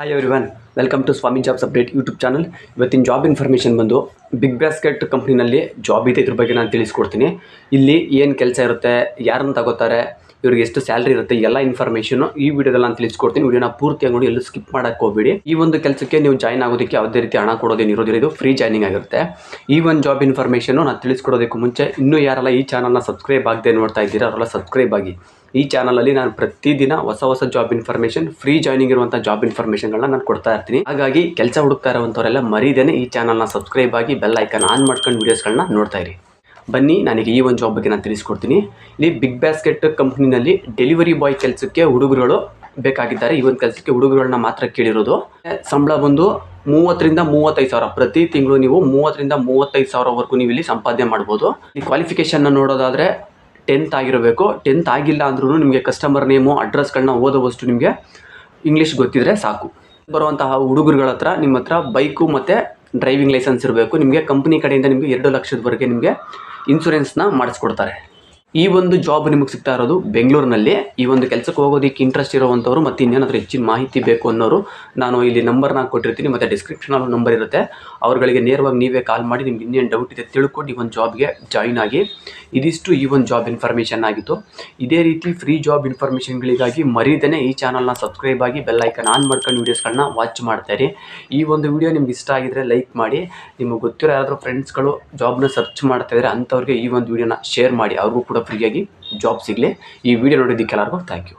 Hi everyone welcome to Swamy jobs update YouTube channel ಇವತ್ತಿನ job information ಬಂದು big basket ಕಂಪ್ನಿನಲ್ಲಿ job ಇದೆ ಇದ್ರ ಬಗ್ಗೆ ನಾನು ತಿಳಿಸ್ಕೊಡ್ತೀನಿ. ಇಲ್ಲಿ ಏನು ಕೆಲಸ ಇರುತ್ತೆ, ಯಾರನ್ನು ತಗೋತಾರೆ, ಇವ್ರಿಗೆ ಎಷ್ಟು ಸ್ಯಾಲ್ರಿ ಇರುತ್ತೆ ಎಲ್ಲ ಇನ್ಫಾರ್ಮೇಷನ್ ಈ ವಿಡಿಯೋದಲ್ಲಿ ನಾನು ತಿಳಿಸ್ಕೊಡ್ತೀನಿ. ವಿಡಿಯೋನ ಪೂರ್ತಿ ನೋಡಿ, ಎಲ್ಲೂ ಸ್ಕಿಪ್ ಮಾಡಕ್ಕೆ ಹೋಗ್ಬೇಡಿ. ಈ ಒಂದು ಕೆಲಸಕ್ಕೆ ನೀವು ಜಾಯ್ನ್ ಆಗೋದಕ್ಕೆ ಯಾವುದೇ ರೀತಿ ಹಣ ಕೊಡೋದೇನು ಇರೋದಿಲ್ಲ, ಇದು ಫ್ರೀ ಜಾಯ್ನಿಂಗ್ ಆಗಿರುತ್ತೆ. ಈ ಒಂದು ಜಾಬ್ ಇನ್ಫಾರ್ಮೇಷನು ನಾನು ತಿಳಿಸ್ಕೊಡೋದಕ್ಕೂ ಮುಂಚೆ ಇನ್ನೂ ಯಾರೆಲ್ಲ ಈ ಚಾನಲ್ನ ಸಬ್ಸ್ಕ್ರೈಬ್ ಆಗದೆ ನೋಡ್ತಾ ಇದ್ದೀರಾ, ಅವರೆಲ್ಲ ಸಬ್ಸ್ಕ್ರೈಬ್ ಆಗಿ. ಈ ಚಾನಲಲ್ಲಿ ನಾನು ಪ್ರತಿದಿನ ಹೊಸ ಹೊಸ ಜಾಬ್ ಇನ್ಫಾರ್ಮೇಷನ್ ಫ್ರೀ ಜಾಯ್ನಿಂಗ್ ಇರುವಂಥ ಜಾಬ್ ಇನ್ಫಾರ್ಮೇಷನ್ಗಳನ್ನ ನಾನು ಕೊಡ್ತಾ ಇರ್ತೀನಿ. ಹಾಗಾಗಿ ಕೆಲಸ ಹುಡುಕ್ತಾ ಇರುವಂಥವರೆಲ್ಲ ಮರೀದೇನೆ ಈ ಚಾನಲ್ನ ಸಬ್ಸ್ಕ್ರೈಬ್ ಆಗಿ ಬೆಲ್ ಐಕನ್ ಆನ್ ಮಾಡ್ಕೊಂಡು ವೀಡಿಯೋಸ್ಗಳನ್ನ ನೋಡ್ತಾ ಇರಿ. ಬನ್ನಿ, ನನಗೆ ಈ ಒಂದು ಜಾಬ್ ಬಗ್ಗೆ ನಾನು ತಿಳಿಸ್ಕೊಡ್ತೀನಿ. ಇಲ್ಲಿ ಬಿಗ್ ಬ್ಯಾಸ್ಕೆಟ್ ಕಂಪ್ನಿನಲ್ಲಿ ಡೆಲಿವರಿ ಬಾಯ್ ಕೆಲಸಕ್ಕೆ ಹುಡುಗರುಗಳು ಬೇಕಾಗಿದ್ದಾರೆ. ಈ ಒಂದು ಕೆಲಸಕ್ಕೆ ಹುಡುಗರುಗಳನ್ನ ಮಾತ್ರ ಕೇಳಿರೋದು. ಸಂಬಳ ಬಂದು ಮೂವತ್ತರಿಂದ ಮೂವತ್ತೈದು ಸಾವಿರ. ಪ್ರತಿ ತಿಂಗಳು ನೀವು ಮೂವತ್ತರಿಂದ ಮೂವತ್ತೈದು ಸಾವಿರವರೆಗೂ ನೀವು ಇಲ್ಲಿ ಸಂಪಾದನೆ ಮಾಡ್ಬೋದು. ಈ ಕ್ವಾಲಿಫಿಕೇಷನ್ನ ನೋಡೋದಾದರೆ ಟೆಂತ್ ಆಗಿರಬೇಕು. ಟೆಂತ್ ಆಗಿಲ್ಲ ಅಂದ್ರೂ ನಿಮಗೆ ಕಸ್ಟಮರ್ ನೇಮು ಅಡ್ರೆಸ್ಗಳನ್ನ ಓದೋವಷ್ಟು ನಿಮಗೆ ಇಂಗ್ಲೀಷ್ ಗೊತ್ತಿದ್ರೆ ಸಾಕು. ಬರುವಂತಹ ಹುಡುಗರುಗಳ ಹತ್ರ ನಿಮ್ಮ ಹತ್ರ ಬೈಕು ಮತ್ತು ಡ್ರೈವಿಂಗ್ ಲೈಸೆನ್ಸ್ ಇರಬೇಕು ನಿಮಗೆ ಕಂಪ್ನಿ ಕಡೆಯಿಂದ ನಿಮಗೆ ಎರಡು ಲಕ್ಷದವರೆಗೆ ನಿಮಗೆ ಇನ್ಸೂರೆನ್ಸ್ನ ಮಾಡಿಸ್ಕೊಡ್ತಾರೆ ಈ ಒಂದು ಜಾಬ್ ನಿಮಗೆ ಸಿಗ್ತಾ ಇರೋದು ಬೆಂಗಳೂರಿನಲ್ಲಿ. ಈ ಒಂದು ಕೆಲಸಕ್ಕೆ ಹೋಗೋದಕ್ಕೆ ಇಂಟ್ರೆಸ್ಟ್ ಇರೋವಂಥವ್ರು ಮತ್ತು ಇನ್ನೇನಾದರೂ ಹೆಚ್ಚಿನ ಮಾಹಿತಿ ಬೇಕು ಅನ್ನೋರು ನಾನು ಇಲ್ಲಿ ನಂಬರ್ನ ಕೊಟ್ಟಿರ್ತೀನಿ, ಮತ್ತು ಡಿಸ್ಕ್ರಿಪ್ಷನಲ್ಲಿ ನಂಬರ್ ಇರುತ್ತೆ. ಅವ್ರಗಳಿಗೆ ನೇರವಾಗಿ ನೀವೇ ಕಾಲ್ ಮಾಡಿ ನಿಮ್ಗೆ ಇನ್ನೇನು ಡೌಟ್ ಇದೆ ತಿಳ್ಕೊಂಡು ಈ ಒಂದು ಜಾಬ್ಗೆ ಜಾಯಿನ್ ಆಗಿ. ಇದಿಷ್ಟು ಈ ಒಂದು ಜಾಬ್ ಇನ್ಫಾರ್ಮೇಷನ್ ಆಗಿತ್ತು. ಇದೇ ರೀತಿ ಫ್ರೀ ಜಾಬ್ ಇನ್ಫಾರ್ಮೇಷನ್ಗಳಿಗಾಗಿ ಮರೀದೇ ಈ ಚಾನಲ್ನ ಸಬ್ಸ್ಕ್ರೈಬ್ ಆಗಿ ಬೆಲ್ ಐಕನ್ ಆನ್ ಮಾಡ್ಕೊಂಡು ವೀಡಿಯೋಸ್ಗಳನ್ನ ವಾಚ್ ಮಾಡ್ತಾಯಿರಿ ಈ ಒಂದು ವಿಡಿಯೋ ನಿಮ್ಗೆ ಇಷ್ಟ ಆಗಿದ್ರೆ ಲೈಕ್ ಮಾಡಿ. ನಿಮಗೆ ಗೊತ್ತಿರೋ ಯಾರಾದರೂ ಫ್ರೆಂಡ್ಸ್ಗಳು ಜಾಬ್ನ ಸರ್ಚ್ ಮಾಡ್ತಾ ಇದ್ರೆ ಅಂಥವ್ರಿಗೆ ಈ ಒಂದು ವಿಡಿಯೋನ ಶೇರ್ ಮಾಡಿ. ಅವ್ರಿಗೂ ಕೂಡ ಫ್ರೀಯಾಗಿ ಜಾಬ್ ಸಿಗಲಿ ಈ ವಿಡಿಯೋ ನೋಡಿದ್ದಕ್ಕೆ ಎಲ್ಲರಿಗೂ ಥ್ಯಾಂಕ್ ಯು